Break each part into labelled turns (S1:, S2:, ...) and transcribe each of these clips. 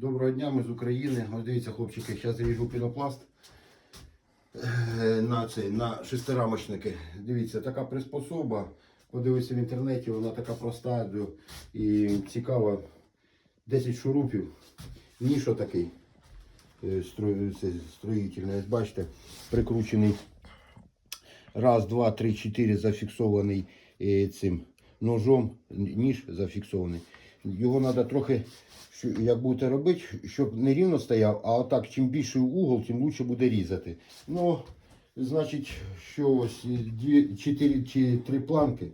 S1: Доброго дня, ми з України. Ось дивіться, хлопчики, зараз ріжу пінопласт е, на цей, на шестирамочники. Дивіться, така приспособа. Подивіться в інтернеті, вона така проста і цікава. 10 шурупів. Ніж такий строїтельний. Бачите, прикручений. Раз, два, три, чотири зафіксований е, цим ножом, ніж зафіксований. Його треба трохи, як будете робити, щоб не рівно стояв, а отак, чим більший угол, тим краще буде різати. Ну, значить, що ось дві, чотири чи три планки.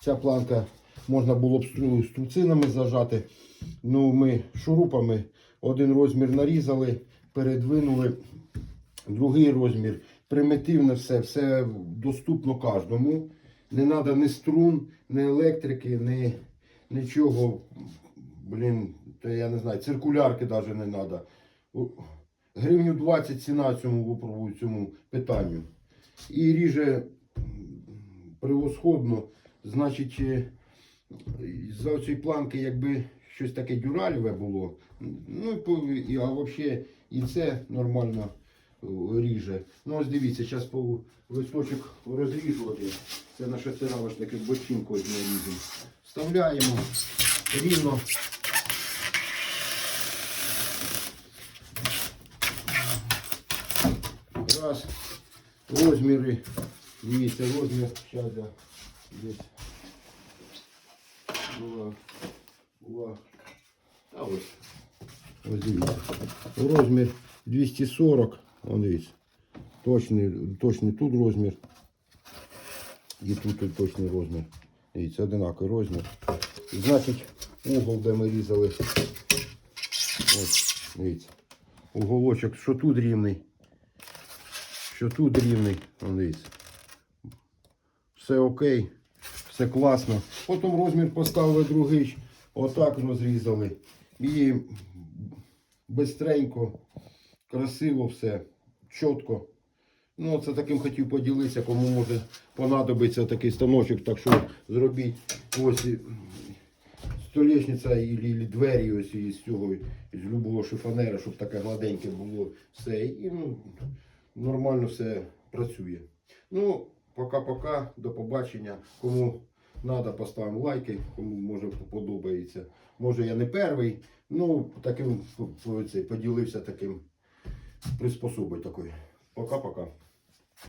S1: Ця планка можна було б стру- струбцинами зажати. Ну, ми шурупами один розмір нарізали, передвинули, другий розмір. Примітивне все, все доступно кожному. Не треба ні струн, ні електрики, ні нічого. Блін, то я не знаю, циркулярки навіть не треба. Гривню 20 ціна цьому випробую цьому питанню. І ріже превосходно. Значить, е, за цієї планки, якби щось таке дюраліве було, ну а взагалі і це нормально ріже. Ну ось дивіться, зараз по листочок розріжувати. Це на шестирамочники з бочинкою нарізимо. Вставляємо рівно. Раз. Розміри. Дивіться, розмір. Зараз я десь. Була. Була. А ось. Ось дивіться. Розмір 240. Вон дивіться. Точний, точний тут розмір. І тут, тут точний розмір. Дивіться, одинаковий розмір. Значить, угол, де ми різали. Ось, дивіться. Уголочок, що тут рівний, що тут рівний. Вон дивіться. Все окей, все класно. Потім розмір поставили другий, отак розрізали. І бистренько, красиво все, чітко. Ну, це таким хотів поділитися, кому може понадобиться такий станочок, так що зробіть ось і і, двері ось із цього, із любого шифонера, щоб таке гладеньке було все. І ну, нормально все працює. Ну, пока-пока, до побачення. Кому треба, поставимо лайки, кому може подобається. Може я не перший, ну таким поділився таким приспособою такой. Пока-пока.